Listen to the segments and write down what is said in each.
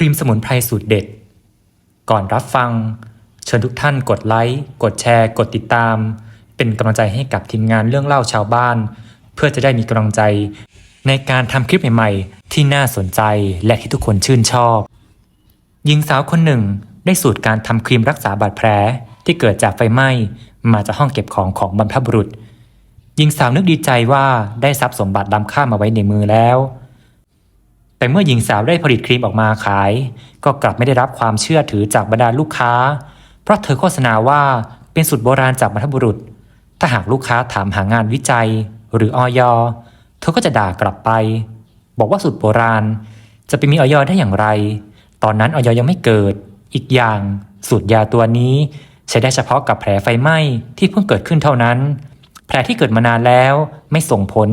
รีมสมุนไพรสูตรเด็ด ก่อนรับฟัง เชิญทุกท่านกดไลค์ กดแชร์ กดติดตาม เป็นกำลังใจให้กับทีมงานเรื่องเล่าชาวบ้าน เพื่อจะได้มีกำลังใจ ในการทำคลิปใหม่ๆ ที่น่าสนใจและที่ทุกคนชื่นชอบหญิงสาวคนหนึ่งได้สูตรการทำครีมรักษาบาดแผลที่เกิดจากไฟไหม้มาจากห้องเก็บของของบรรพบุรุษหญิงสาวนึกดีใจว่าได้ทรัพย์สมบัติล้ำค่ามาไว้ในมือแล้ว แต่เมื่อหญิงสาวได้ผลิตครีมออกมาขาย ก็กลับไม่ได้รับความเชื่อถือจากบรรดาลูกค้า เพราะเธอโฆษณาว่าเป็นสูตรโบราณจากบรรพบุรุษ ถ้าหากลูกค้าถามหางานวิจัย หรือออยเธอก็จะด่ากลับไป บอกว่าสูตรโบราณ จะไปมีออยได้อย่างไร ตอนนั้นออยยังไม่เกิด อีกอย่างสูตรยาตัวนี้ ใช้ได้เฉพาะกับแผลไฟไหม้ที่เพิ่งเกิดขึ้นเท่านั้น แผลที่เกิดมานานแล้วไม่ส่งผล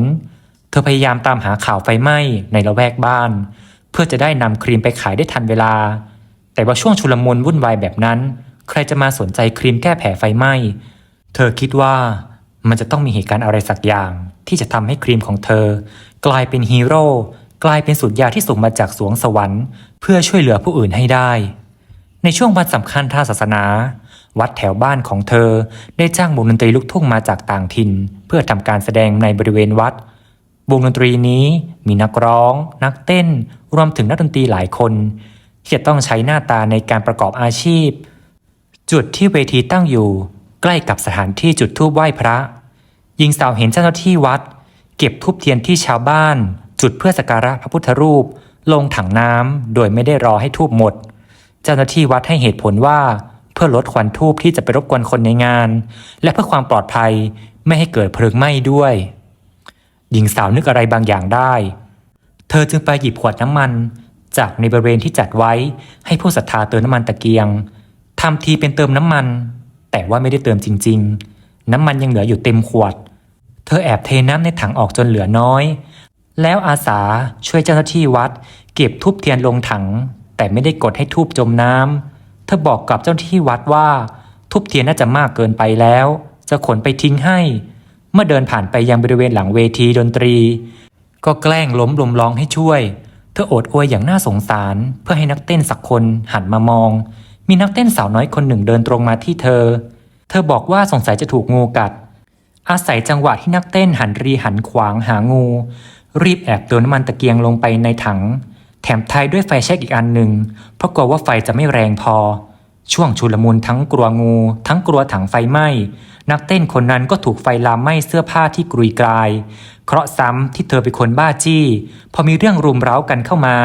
ธอพยายามตามหาข่าวไฟไหม้ในละแวกบ้าน เพื่อจะได้นำครีมไปขายได้ทันเวลา แต่ว่าช่วงชุลมุนวุ่นวายแบบนั้น ใครจะมาสนใจครีมแก้แผลไฟไหม้ เธอคิดว่ามันจะต้องมีเหตุการณ์อะไรสักอย่าง ที่จะทำให้ครีมของเธอ กลายเป็นฮีโร่กลายเป็นสูตรยาที่ส่งมาจากสวงสวรรค์ เพื่อช่วยเหลือผู้อื่นให้ได้ ในช่วงวันสำคัญทางศาสนา วัดแถวบ้านของเธอได้จ้างวงดนตรีลูกทุ่งมาจากต่างถิ่น เพื่อทำการแสดงในบริเวณวัด วงดนตรีนี้มีนักร้อง นักเต้น รวมถึงนักดนตรีหลายคน ที่จะต้องใช้หน้าตาในการประกอบอาชีพ จุดที่เวทีตั้งอยู่ ใกล้กับสถานที่จุดธูปไหว้พระหญิงสาวเห็นเจ้าหน้าที่วัด เก็บทูบเทียนที่ชาวบ้าน จุดเพื่อสักการะพระพุทธรูป ลงถังน้ำโดยไม่ได้รอให้ทูบหมด เจ้าหน้าที่วัดให้เหตุผลว่าเพื่อลดควันทูบที่จะไปรบกวนคนในงาน และเพื่อความปลอดภัยไม่ให้เกิดเพลิงไหม้ด้วย หญิงสาวนึกอะไรบางอย่างได้ เธอจึงไปหยิบขวดน้ำมัน จากในบริเวณที่จัดไว้ให้ผู้ศรัทธาเติมน้ำมันตะเกียงทำทีเป็นเติมน้ำมัน แต่ว่าไม่ได้เติมจริง ๆ น้ำมันยังเหลืออยู่เต็มขวด เธอแอบเทน้ำในถังออกจนเหลือน้อย แล้วอาสาช่วยเจ้าหน้าที่วัด เก็บทูบเทียนลงถัง แต่ไม่ได้กดให้ทูบจมน้ำเธอบอกกับเจ้าหน้าที่วัดว่าทูบเทียนน่าจะมากเกินไปแล้ว จะขนไปทิ้งให้ เมื่อเดินผ่านไปยังบริเวณหลังเวทีดนตรี ก็แกล้งล้มลมร้องให้ช่วย เธอโอดโอยอย่างน่าสงสาร เพื่อให้นักเต้นสักคนหันมามอง มีนักเต้นสาวน้อยคนหนึ่งเดินตรงมาที่เธอ เธอบอกว่าสงสัยจะถูกงูกัด อาศัยจังหวะที่นักเต้นหันรีหันขวางหางู รีบแอบเติมน้ำมันตะเกียงลงไปในถัง แถมทายด้วยไฟแช็กอีกอันหนึ่งเพราะกลัวว่าไฟจะไม่แรงพอ ช่วงชุลมุนทั้งกลัวงู ทั้งกลัวถังไฟไหม้ นักเต้นคนนั้นก็ถูกไฟลามไหม้เสื้อผ้าที่กรุยกราย เคราะห์ซ้ำที่เธอเป็นคนบ้าจี้ พอมีเรื่องรุมเร้ากันเข้ามา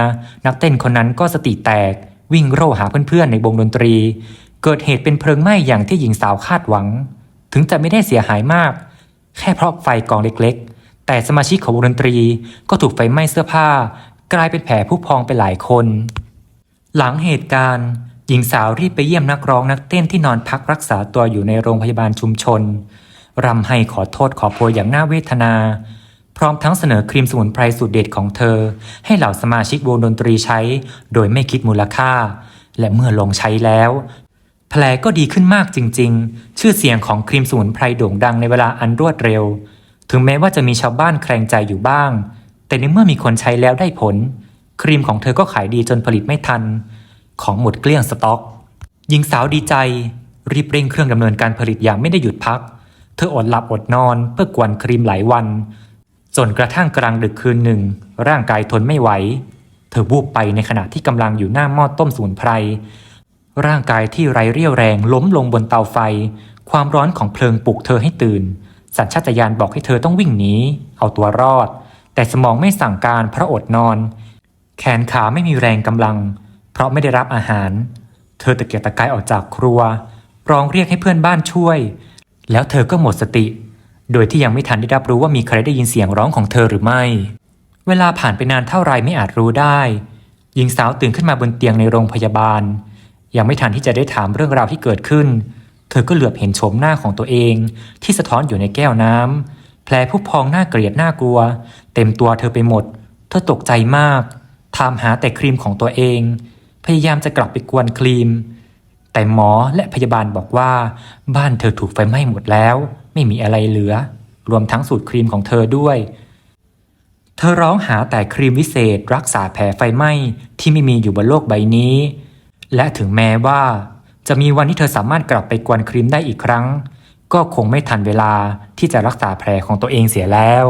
นักเต้นคนนั้นก็สติแตก วิ่งโร่หาเพื่อนๆในวงดนตรี เกิดเหตุเป็นเพลิงไหม้อย่างที่หญิงสาวคาดหวัง ถึงจะไม่ได้เสียหายมาก แค่เพราะไฟกองเล็กๆ แต่สมาชิกของวงดนตรีก็ถูกไฟไหม้เสื้อผ้า กลายเป็นแผลผู้พองไปหลายคน หลังเหตุการณ์ ญิงสาวรีบไปเยี่ยมนักร้องนักเต้นที่นอนพักรักษาตัวอยู่ในโรงพยาบาลชุมชนรำให้ขอโทษขอโพยอย่างน่าเวทนา พร้อมทั้งเสนอครีมสมุนไพรสูตรเด็ดของเธอ ให้เหล่าสมาชิกวงดนตรีใช้ โดยไม่คิดมูลค่า และเมื่อลงใช้แล้ว แผลก็ดีขึ้นมากจริง ๆ ชื่อเสียงของครีมสมุนไพรโด่งดังในเวลาอันรวดเร็ว ถึงแม้ว่าจะมีชาวบ้านแคลงใจอยู่บ้าง แต่ในเมื่อมีคนใช้แล้วได้ผล ครีมของเธอก็ขายดีจนผลิตไม่ทัน ของหมดเกลี้ยงสต็อก หญิงสาวดีใจ รีบเร่งเครื่องดำเนินการผลิตอย่างไม่ได้หยุดพัก เธออดหลับอดนอนเพื่อกวนครีมหลายวัน จนกระทั่งกลางดึกคืนหนึ่ง ร่างกายทนไม่ไหว เธอวูบไปในขณะที่กำลังอยู่หน้าหม้อต้มสมุนไพร ร่างกายที่ไร้เรี่ยวแรงล้มลงบนเตาไฟ ความร้อนของเพลิงปลุกเธอให้ตื่น สัญชาตญาณบอกให้เธอต้องวิ่งหนีเอาตัวรอด แต่สมองไม่สั่งการเพราะอดนอน แขนขาไม่มีแรงกำลัง เพราะไม่ได้รับอาหาร เธอตะเกียกตะกายออกจากครัว ร้องเรียกให้เพื่อนบ้านช่วย แล้วเธอก็หมดสติ โดยที่ยังไม่ทันได้รับรู้ว่ามีใครได้ยินเสียงร้องของเธอหรือไม่ เวลาผ่านไปนานเท่าไรไม่อาจรู้ได้ หญิงสาวตื่นขึ้นมาบนเตียงในโรงพยาบาล ยังไม่ทันที่จะได้ถามเรื่องราวที่เกิดขึ้น เธอก็เหลือบเห็นโฉมหน้าของตัวเอง ที่สะท้อนอยู่ในแก้วน้ำแผลผู้พองน่าเกลียดน่ากลัว เต็มตัวเธอไปหมด เธอตกใจมากถามหาแต่ครีมของตัวเอง พยายามจะกลับไปกวนครีม แต่หมอและพยาบาลบอกว่าบ้านเธอถูกไฟไหม้หมดแล้ว ไม่มีอะไรเหลือ รวมทั้งสูตรครีมของเธอด้วย เธอร้องหาแต่ครีมวิเศษรักษาแผลไฟไหม้ที่ไม่มีอยู่บนโลกใบนี้ และถึงแม้ว่า จะมีวันที่เธอสามารถกลับไปกวนครีมได้อีกครั้ง ก็คงไม่ทันเวลาที่จะรักษาแผลของตัวเองเสียแล้ว